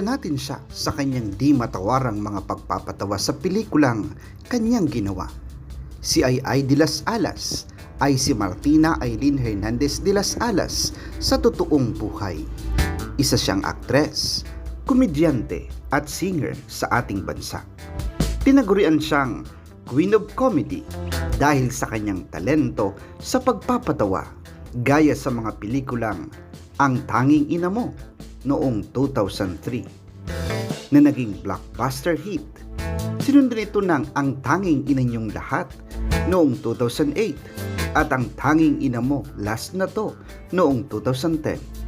Natin siya sa kanyang di matawarang mga pagpapatawa sa pelikulang kanyang ginawa. Si Ay de las Alas ay si Martina Aileen Hernandez de las Alas sa totoong buhay. Isa siyang aktres, komedyante at singer sa ating bansa. Tinagurian siyang Queen of Comedy dahil sa kanyang talento sa pagpapatawa gaya sa mga pelikulang Ang Tanging Ina Mo noong 2003 na naging blockbuster hit. Sinundan ito ng Ang Tanging Ina Niyong Lahat noong 2008 at Ang Tanging Ina Mo Last na to noong 2010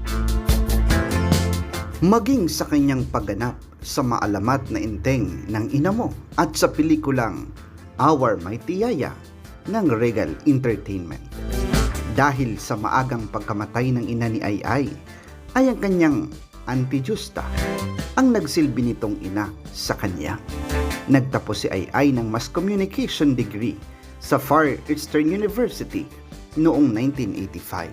maging sa kanyang pagganap sa maalamat na inteng ng ina mo at sa pelikulang Our Mighty Yaya ng Regal Entertainment. Dahil sa maagang pagkamatay ng ina ni Ay Ay, ay ang kanyang antijusta ang nagsilbi nitong ina sa kanya. Nagtapos si Ay ng Mass Communication degree sa Far Eastern University noong 1985.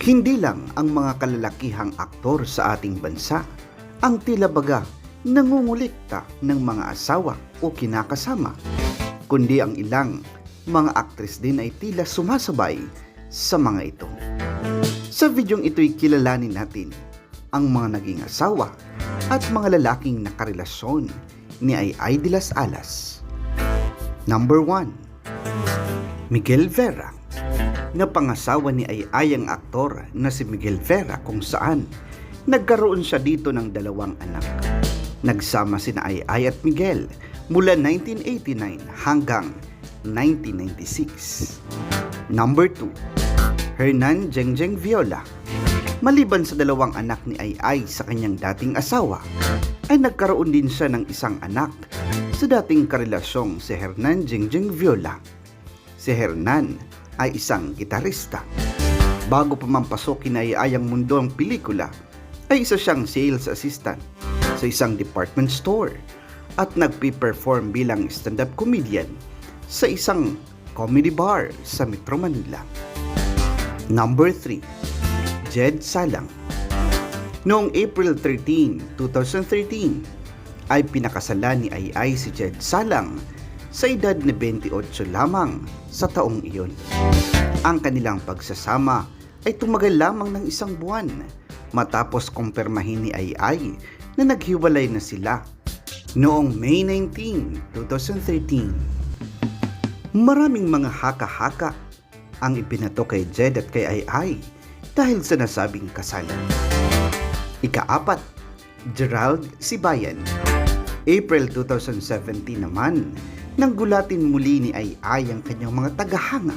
Hindi lang ang mga kalalakihang aktor sa ating bansa ang tila baga nangungulikta ng mga asawa o kinakasama, kundi ang ilang mga aktres din ay tila sumasabay sa mga ito. Sa videong ito'y kilalanin natin ang mga naging asawa at mga lalaking nakarelasyon ni Ay Ay de las Alas. Number 1. Miguel Vera na pangasawa ni Ay Ay ang aktor na si Miguel Vera kung saan nagkaroon siya dito ng dalawang anak. Nagsama sina Ay Ay at Miguel mula 1989 hanggang 1996. Number 2. Hernan Jengjeng Viola Maliban sa dalawang anak ni Ay sa kanyang dating asawa, ay nagkaroon din siya ng isang anak sa dating karelasyong si Hernan Jengjeng Viola. Si Hernan ay isang gitarista. Bago pa man pasukin ay ayang mundo ang pelikula, ay isa siyang sales assistant sa isang department store at nagpi-perform bilang stand-up comedian sa isang comedy bar sa Metro Manila. Number 3. Jed Salang Noong April 13, 2013, ay pinakasalan ni Ay si Jed Salang sa edad na 28 lamang sa taong iyon. Ang kanilang pagsasama ay tumagal lamang ng isang buwan matapos kumpirmahin ni Ay na naghiwalay na sila noong May 19, 2013. Maraming mga haka-haka ang ipinato kay Jed at kay Ay Ay dahil sa nasabing kasalan. Ikaapat, Gerald Sibayan. April 2017 naman, nang gulatin muli ni Ay ang kanyang mga tagahanga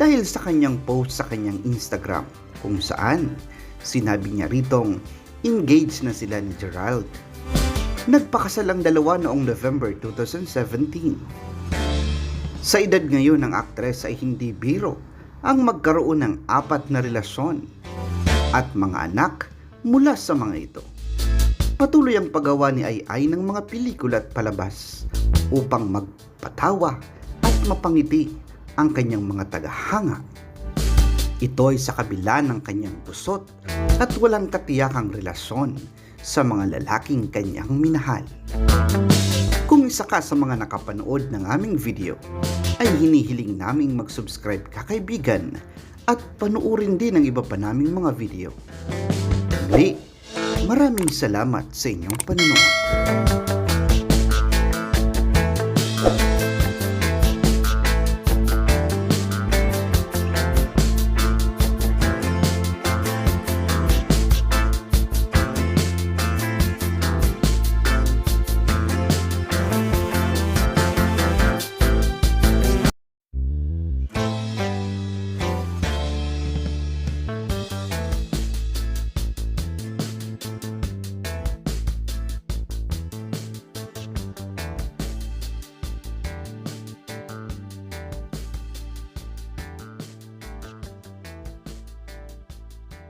dahil sa kanyang post sa kanyang Instagram kung saan sinabi niya ritong engaged na sila ni Gerald. Nagpakasal ang dalawa noong November 2017. Sa edad ngayon ng aktres ay hindi biro ang magkaroon ng apat na relasyon at mga anak mula sa mga ito. Patuloy ang paggawa ni Ay Ay ng mga pelikula at palabas upang magpatawa at mapangiti ang kanyang mga tagahanga. Ito ay sa kabila ng kanyang pusot at walang katiyakang relasyon sa mga lalaking kanyang minahal. Isa ka sa mga nakapanood ng aming video, ay hinihiling naming mag-subscribe ka kaibigan at panuorin din ang iba pa naming mga video. Muli, maraming salamat sa inyong panonood.